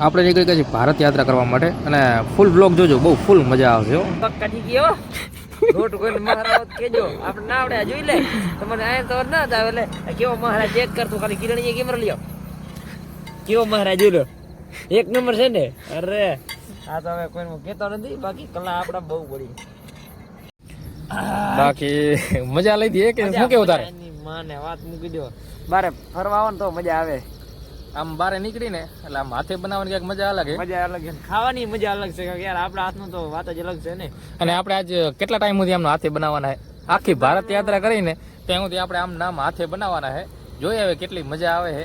આપણે નીકળી ગયા છીએ ભારત યાત્રા કરવા માટે અને ફૂલ બ્લોગ જોજો બહુ ફૂલ મજા આવશે કાઢી ગયો. રોટ કોઈ મહારાજ કેજો આપણે ના આવડે જોઈ લે. તમને આય તો ના જ આવે એટલે કેવો મહારાજ ચેક કરતો ખાલી કિરણીએ કેમેરો લ્યો. કેવો મહારાજ જોઈ લો. એક નંબર છે ને? અરે આ તો હવે કોઈ કેતો નથી. બાકી કલા આપડા બહુ પડી બાકી મજા લઈ દઈએ કે? શું કેવું તારે? માને વાત મૂકી દો બારે ફરવા આવો ને તો મજા આવે. આમ બારે નીકળીને એટલે આમ હાથે બનાવવાની ક્યાંક મજા અલગ મજા અલગ ખાવાની મજા અલગ છે યાર આપણા હાથનું તો વાત જ અલગ છે ને. અને આપણે આજ કેટલા ટાઈમ સુધી આમ હાથે બનાવવાના છે આખી ભારત યાત્રા કરીને ત્યાં સુધી આપણે આમ નામ હાથે બનાવવાના છે જોઈએ હવે કેટલી મજા આવે છે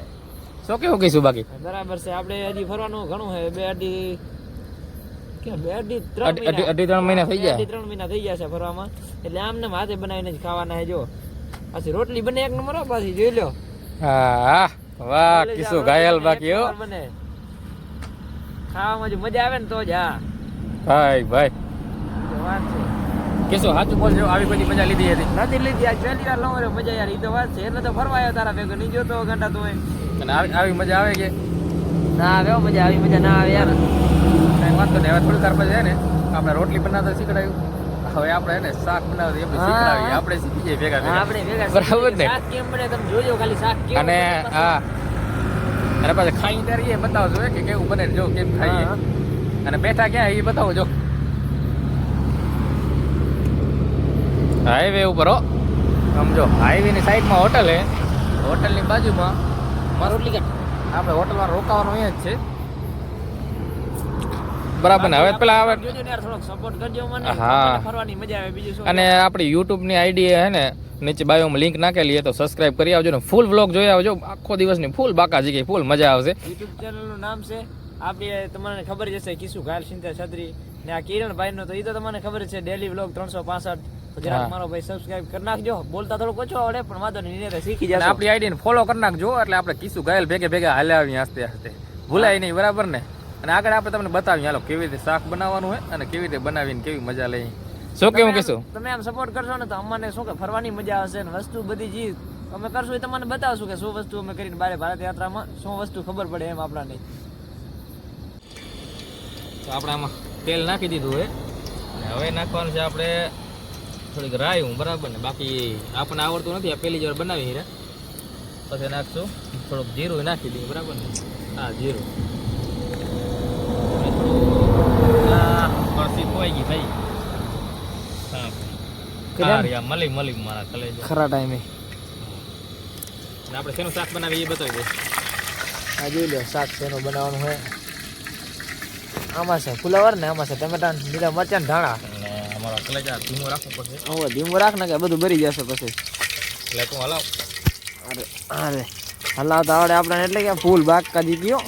શું કેવું કહીશું બાકી? બરાબર છે આપણે હજી ફરવાનું ઘણું છે બે અઢી બે અઢી ત્રણ મહિના. ત્રણ મહિના થઈ ગયા? અઢી ત્રણ મહિના થઈ ગયા છે ફરવામાં. એટલે આમને હાથે બનાવીને જ ખાવાના છે જો. પછી રોટલી બને એક નંબર પાછી જોઈ લો હા. વાહ કિસ્સો ઘાયલ બાકી હો. ખાવામાં જો મજા આવે ને તો જ. હા ભાઈ. ભાઈ છે. કિસ્સો સાચું બોલજો આવી બધી મજા લીધી હતી. નથી લીધી આ પહેલી વાર લઉં મજા યાર ઈ તો વાત છે. એટલે તો ફરવા આવ્યો તારા ભેગો નહીં જોતો ઘંટા તો અને આવી આવી મજા આવે કે? ના આવે મજા આવી મજા ના આવે યાર. કઈ વાંધો નહીં હવે થોડી વાર પછી છે ને આપણે રોટલી બનાવતા શીખડાયું. હવે આપણે એને શાક બનાવતા એમને હા. આપણે શીખીએ ભેગા આપણે ભેગા. બરાબર ને? શાક કેમ બને તમે જોજો ખાલી શાક કેમ અને હા. અને પાછા ખાઈ ત્યારે એ બતાવજો કે કેવું બને જો કેમ ખાઈએ. અને બેઠા ક્યાં એ બતાવો જો. હાઈવે ઉપર હો. સમજો હાઈવે ની સાઈડમાં હોટલ હે. હોટલની બાજુમાં મારું રોટલી. આપણે હોટલમાં રોકાવાનું અહીંયા જ છે. બરાબર ને? હવે પેલા હવે સપોર્ટ કરજો મને હા. ફરવાની મજા આવે. બીજું શું અને આપણી યુટ્યુબની આઈડી હે ને નીચે બાયોમાં લિંક નાખેલી હે તો સબસ્ક્રાઇબ કરી આવજો ને. ફૂલ વ્લોગ જોઈ આવજો. આખો દિવસની ફૂલ બાકા જગ્યાએ ફૂલ મજા આવશે. યુટ્યુબ ચેનલનું નામ છે. આપણે તમને ખબર જ હશે કિશુ ઘાલ સિંતેર છત્રી ને આ કિરણભાઈ નો તો એ તો તમને ખબર છે ડેલી વ્લોગ ત્રણસો પાસઠ. મારો ભાઈ સબસ્ક્રાઇબ કરી નાખજો. બોલતા થોડુંક ઓછો આવડે પણ વાંધો નહીં શીખી જશો. આપણી આઈડીને ફોલો કરી નાખજો એટલે આપણે કિસુ ઘાયલ ભેગે ભેગા હાલ્યા આવીએ હસ્તે હસ્તે. ભૂલાય નહીં બરાબર ને? અને આગળ આપણે તમને બતાવીએ હાલો કેવી રીતે શાક બનાવવાનું હોય અને કેવી રીતે બનાવીને કેવી મજા લઈ શું કેવું કહેશો? તમે આમ સપોર્ટ કરશો ને તો અમને શું કે ફરવાની મજા આવશે ને વસ્તુ બધી જી અમે કરશું એ તમને બતાવશું કે શું વસ્તુ અમે કરીને બારે ભારત યાત્રામાં શું વસ્તુ ખબર પડે એમ આપણાને. તો આપણે આમાં તેલ નાખી દીધું હોય. અને હવે નાખવાનું છે આપણે થોડીક રાયું બરાબર ને? બાકી આપણને આવડતું નથી આ પહેલી જ વાર બનાવી રહ્યા પછી નાખશું. થોડુંક જીરું નાખી દઈએ બરાબર ને? હા જીરું અને થોડું આ અળસી ખોવાઈ ગઈ ભાઈ મલી મલી મારા કલેજ. ખરા ટાઈમે. અને આપણે શેનું શાક બનાવીએ એ બતાવી દે. આ જોઈ લો શાક શેનું બનાવવાનું હોય. આમાં છે ફુલાવર ને આમાં છે ટમેટા લીલા મરચાં ને ધાણા. અમારો કલેજા ધીમો રાખવો પડશે. હવે ધીમો રાખ ને કે બધું ભરી જશે પછી. એટલે તું હલાવ. અરે અરે હલાવતા આવડે આપણને એટલે કે ફૂલ બાગ કાઢી ગયો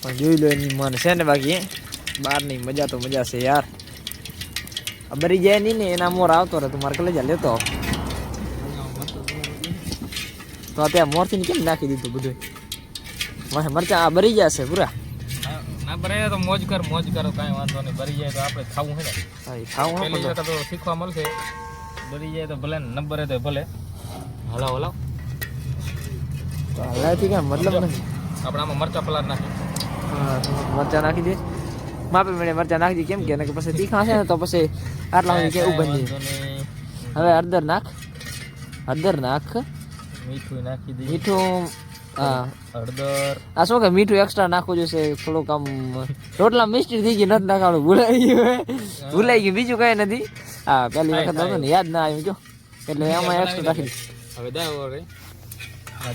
પણ જોઈ લો એની મને છે ને બાકી? બહારની મજા તો મજા છે યાર આ બરી જાય નહીં ને એના મોર આવતો રહે તું મારે કલેજા લેતો આવ. તો અત્યારે મોરથી કેમ નાખી દીધું બધું મારે મરચા આ બરી જશે પૂરા ના ના ભરે તો મોજ કર મોજ કરો કાંઈ વાંધો નહીં ભરી જાય તો આપણે ખાવું છે ને હા, એ ખાવું હો પહેલી બધું. વખત તો શીખવા મળશે ભરી જાય તો ભલે ને ન ભરે તો ભલે હલાવ હલાવ તો હલાવથી કાંઈ મતલબ નથી આપણે આમાં મરચા પલાર નાખી હા મરચા નાખી દે માપે મેળે મરચા નાખી દે કેમ કે પછી તીખા છે ને તો પછી આટલા સુધી કે ઊભા કાંઈ નહીં વાંધો નહીં. હવે હળદર નાખ. હળદર નાખ. મીઠું નાખી દે મીઠું હા. હળદર. આ શું કે મીઠું એક્સ્ટ્રા નાખવું જોઈશે થોડુંક આમ રોટલા મિસ્ટી થઈ ગઈ નથી નાખવાનું ભૂલાઈ ગયું ભૂલાઈ ગયું. બીજું કઈ નથી. હા પહેલી વખત હતું ને યાદ ના આવ્યું જો. એટલે આમાં એક્સ્ટ્રા નાખી હવે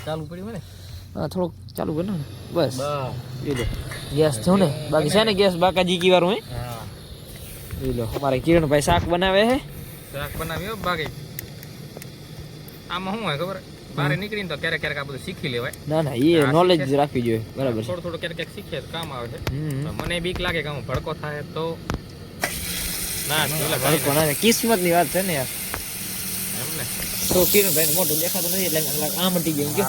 ચાલુ પડી ને હા થોડુંક ચાલુ કરો ને. બસ. બસ. એ લો. ગેસ થયું ને. બાકી છે ને ગેસ બાકા જીકી વાળું હે? એ લો. અમારે કિરણભાઈ શાક બનાવે છે. શાક બનાવ્યો બાકી. આમાં શું હોય ખબર? બારે નીકળીને તો ક્યારેક ક્યારેક આ બધું શીખી લેવાય. ના ના એ નોલેજ રાખવી જોઈએ. બરાબર થોડું થોડું ક્યારેક ક્યારેક શીખીએ તો કામ આવે છે. મને બીક લાગે કે હું ભડકો થાય તો. ના ભડકો ના કિસ્મતની વાત છે ને યાર. એમ ને. તો કિરણભાઈ મોટું દેખાતું નથી એટલે આમ મટી ગયું કે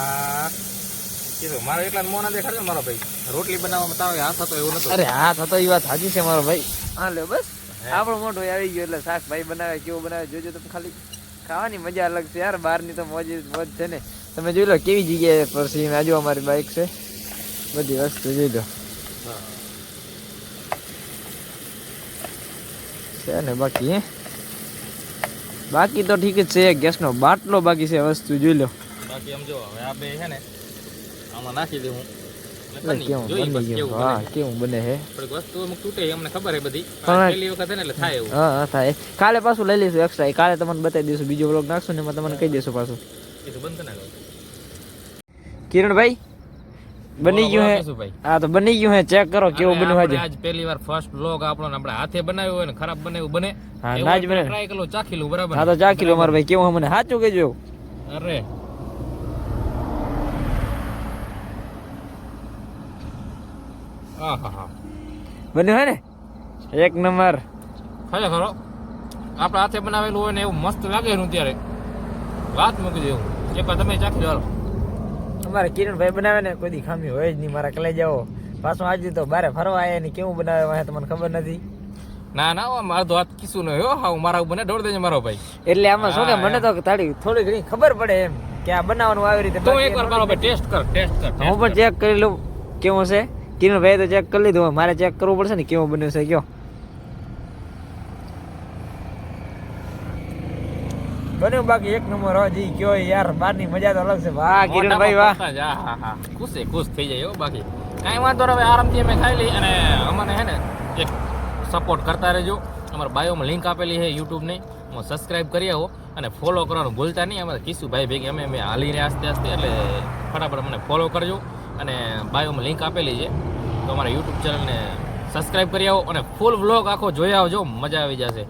કીધું મારો એકલા મોં ના દેખાડજો મારો ભાઈ. રોટલી બનાવવામાં તાવ હાથ હતો એવું નતું. અરે હા થતો એ વાત સાચી છે મારો ભાઈ. હા લે બસ. આપણો મોટો આવી ગયો એટલે શાક ભાઈ બનાવે કેવો બનાવે જોજો તમે ખાલી. ખાવાની મજા અલગ છે યાર બહારની તો મોજ મોજ છે ને. તમે જોઈ લો કેવી જગ્યાએ પર છે આ જો અમારી બાઇક છે. બધી વસ્તુ જોઈ લો. છે ને બાકી હે? બાકી તો ઠીક જ છે ગેસનો બાટલો બાકી છે વસ્તુ જોઈ લો. બાકી આમ જો હવે આ બે છે ને આમાં નાખી દઉં હું એટલે કેવું જોઈએ બની પછી ગયું કેવું હા બને. છે. કેવું બને હે? થોડીક વસ્તુ અમુક તૂટે એ અમને ખબર છે બધી. પણ આ- પહેલી વખત છે ને એટલે થાય એવું. હા હા થાય. કાલે પાછું લઈ લઈશું એક્સ્ટ્રા કાલે તમને બતાવી દઈશું. બીજો વ્લોગ નાખશું ને એમાં તમને કહી દઈશું પાછું. એ તો બંધ કરી. નાખો કિરણભાઈ બની ગયું હે? ભાઈ. હા તો બની ગયું હે? ચેક કરો કેવું બન્યું આપણે આજે? આજ પહેલી વાર ફર્સ્ટ બ્લોગ આપણો ને આપણે હાથે બનાવ્યો હોય ને ખરાબ બનાવ્યું બને. હા, ના જ બને. ટ્રાય કરો ચાખી લઉં બરાબર. હા તો ચા કિલો મારા ભાઈ. કેવું હે મને? સાચું કહેજો અરે બન્યું હે ને? એક નંબર. ખરેખર ખરો. આપણે હાથે બનાવેલું હોય ને એવું મસ્ત લાગે એનું ત્યારે. વાત મૂકી દેવું. એક વાર તમે ચાખી લો અમારે કિરણભાઈ બનાવે ને કોઈ દી ખામી હોય જ નહીં. મારા કલે જાઓ પાછું આજે તો બારે ફરવા આવ્યા ને કેવું બનાવે વાંહે તમને ખબર નથી. ના ના હો, મારો તો હાથ કીશું નહીં હો. હા મારા બને દોડ દેજે મારો ભાઈ. એટલે આમાં શું કે મને તો તાળી થોડી ઘણી ખબર પડે એમ કે આ બનાવવાનું આવી રીતે તું એકવાર મારો ભાઈ ટેસ્ટ કર ટેસ્ટ કર હું પણ ચેક કરી લઉં કેવું છે? કિરણભાઈ તો ચેક કરી લીધું મારે ચેક કરવું પડશે ને કેવું બન્યું છે કયો. બન્યું બાકી એક નંબર હો જી કયો યાર બહારની મજા તો અલગ છે. વાહ કિરણભાઈ વાહ. હા હા હા. ખુશ છે ખુશ થઈ જાય હો બાકી. કાંઈ વાંધો હવે આરામથી અમે ખાઈ લઈ અને અમને હે ને એક સપોર્ટ કરતા રહેજો. અમારા બાયોમાં લિંક આપેલી છે યુટ્યુબની. હું સબસ્ક્રાઇબ કરી આવો અને ફોલો કરવાનું ભૂલતા નહીં. અમારા કિશુભાઈ ભેગી અમે અમે હાલી રહ્યા આસ્તે આસ્તે એટલે ફટાફટ મને ફોલો કરજો. અને બાયોમાં લિંક આપેલી છે. તો અમારા યુટ્યુબ ચેનલને સબસ્ક્રાઇબ કરી આવો અને ફૂલ વ્લોગ આખો જોઈ આવજો. મજા આવી જશે.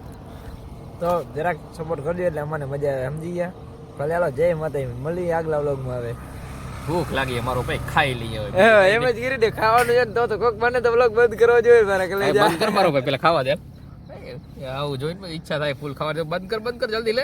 તો જરાક સપોર્ટ કરજો એટલે અમને મજા આવે. સમજી ગયા? ભલે હાલો જય માતા મળી આગલા વ્લોગમાં આવે ભૂખ લાગી અમારો ભાઈ ખાઈ લઈએ એમ જ કરી દે ખાવાનું છે તો તો કોક મને તો વ્લોગ બંધ કરવો જોઈએ મારા લઈ જા બંધ કર મારો ભાઈ પેલા ખાવા દે. આવું જોઈને ઈચ્છા થાય ફૂલ ખાવા દે. બંધ કર બંધ કર જલ્દી લે.